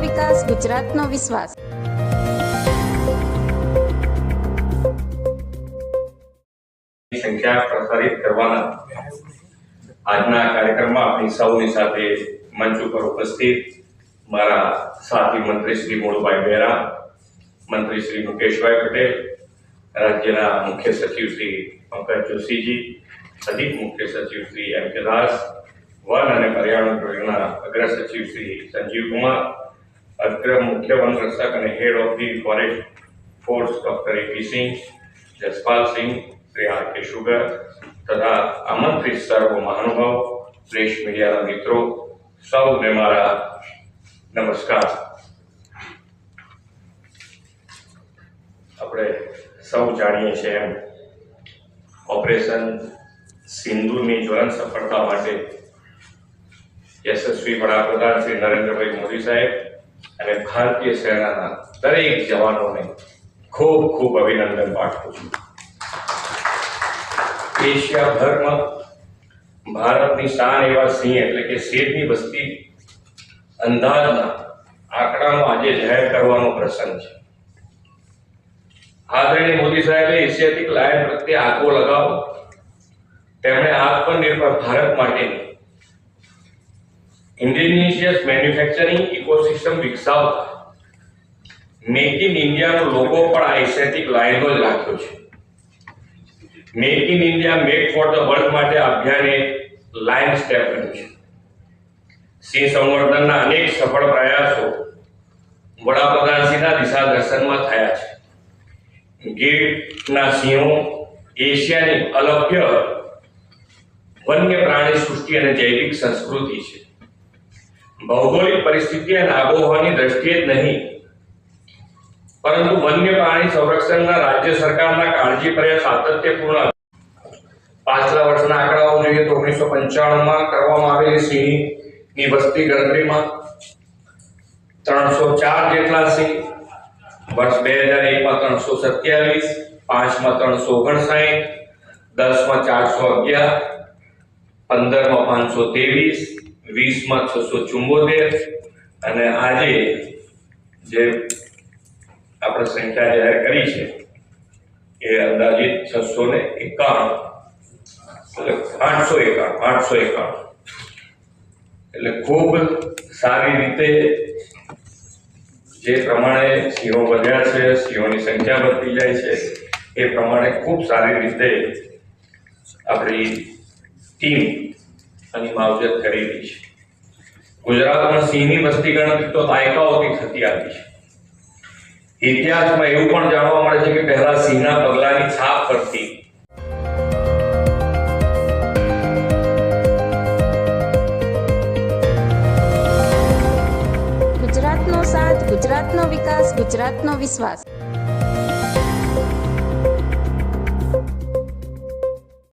વિકાસ, ગુજરાતનો વિશ્વાસ. સંખ્યા પ્રસારિત કરવાના આજના કાર્યક્રમમાં આપણી સૌની સાથે મંચ ઉપર ઉપસ્થિત મારા સાથી મંત્રી શ્રી મોળભાઈ બેરા, મંત્રી શ્રી મુકેશભાઈ પટેલ, રાજ્યના મુખ્ય સચિવ શ્રી પંકજ જોશીજી, અધિક મુખ્ય સચિવ શ્રી એમ કે દાસ વન અને પર્યાવરણ વિભાગના અગ્ર સચિવ શ્રી સંજીવ કુમાર, અગ્ર મુખ્ય વન રક્ષક અને head of the forest force doctor A P Singh Jaspal Singh, Shri R K શુગર તથા આમંત્રિત સર્વ મહાનુભાવ પ્રેસ મીડિયાના મિત્રો સૌને મારા નમસ્કાર. આપણે સૌ જાણીએ છીએ એમ. ઓપરેશન સિંધુની જ્વલન સફળતા માટે યશસ્વી વડાપ્રધાન શ્રી નરેન્દ્રભાઈ મોદી સાહેબ અને ભારતીય સેનાના દરેક જવાનોને ખૂબ ખૂબ અભિનંદન પાઠવું છું. એશિયાભરમાં ભારતની શાન એવા સિંહ એટલે કે શેરની વસ્તી અંદાજના આંકડાનો આજે જાહેર કરવાનો પ્રસંગ છે. આદરણીય મોદી સાહેબે એશિયાટિક લાયન પ્રત્યે આગો લગાવો. તેમણે આત્મનિર્ભર ભારત માટેની ઇન્ડિજિનિયસ મેન્યુફેક્ચરિંગ ઇકોસિસ્ટમ વિકસાવતા મેક ઇન ઇન્ડિયાનો લોગો પણ આ એસેટિક લાયનનો જ રાખ્યો છે. Make in India make for the world માટે અભિયાન લાઇન સ્ટેપ રહ્યું છે. સિંહ સંવર્ધનના અનેક સફળ પ્રયાસો વડાપ્રધાનશ્રીના દિશા દર્શનમાં થયા છે. ગીરના સિંહો એશિયાની અલભ્ય વન્ય પ્રાણી સૃષ્ટિ અને જૈવિક સંસ્કૃતિ છે. ભૌગોલિક પરિસ્થિતિ અને આબોહવાની દ્રષ્ટિએ જ નહીં. પરંતુ વન્ય પ્રાણી સંરક્ષણના રાજ્ય સરકારના કાળજીભર્યા સાતત્યપૂર્ણ પાછલા વર્ષના આંકડાઓ જોઈએ તો ઓગણીસો પંચાણુંમાં કરવામાં આવેલી સિંહની વસ્તી ગણતરીમાં ત્રણસો ચાર જેટલા સિંહ, વર્ષ બે હજાર એકમાં ત્રણસો સત્યાવીસ, પાંચમાં ત્રણસો ઓગણસાઠ, દસમાં ચારસો અગિયાર, પંદરમાં પાંચસો ત્રેવીસ વીસમાં છસો ચુંબોતેર અને આજે જે આપણે સંખ્યા જાહેર કરી છે એ અંદાજિત છસો ને એકાણું, એટલે આઠસો એકાણું આઠસો એકાણું. એટલે ખૂબ સારી રીતે જે પ્રમાણે સિંહો વધ્યા છે, સિંહોની સંખ્યા વધતી જાય છે, એ પ્રમાણે ખૂબ સારી રીતે આપણી ટીમ આની માવજત કરેલી છે. ગુજરાતમાં સિંહની વસ્તી ગણતરી તો દાયકાઓથી થતી આવી છે. ઇતિહાસમાં એવું પણ જાણવા મળે છે કે પહેલા સિંહના પગલાની છાપ પરથી ગુજરાતનો સાથ, ગુજરાતનો વિકાસ, ગુજરાતનો વિશ્વાસ.